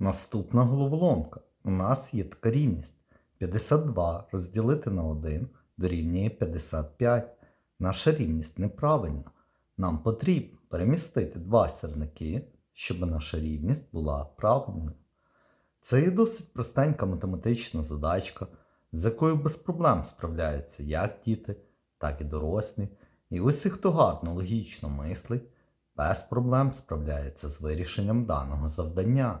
Наступна головоломка. У нас є така рівність. 52 розділити на 1 дорівнює 55. Наша рівність неправильна. Нам потрібно перемістити два сірники, щоб наша рівність була правильною. Це є досить простенька математична задачка, з якою без проблем справляються як діти, так і дорослі. І усі, хто гарно логічно мислить, без проблем справляється з вирішенням даного завдання.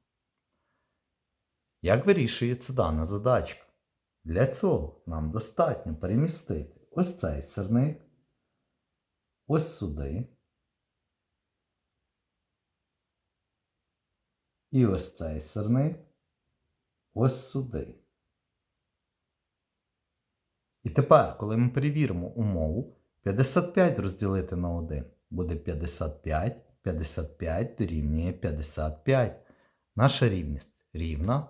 Як вирішується дана задачка? Для цього нам достатньо перемістити ось цей сирник, ось сюди. І ось цей сирник ось сюди. І тепер, коли ми перевіримо умову, 55 розділити на 1 буде 55, 55 дорівнює 55. Наша рівність рівна,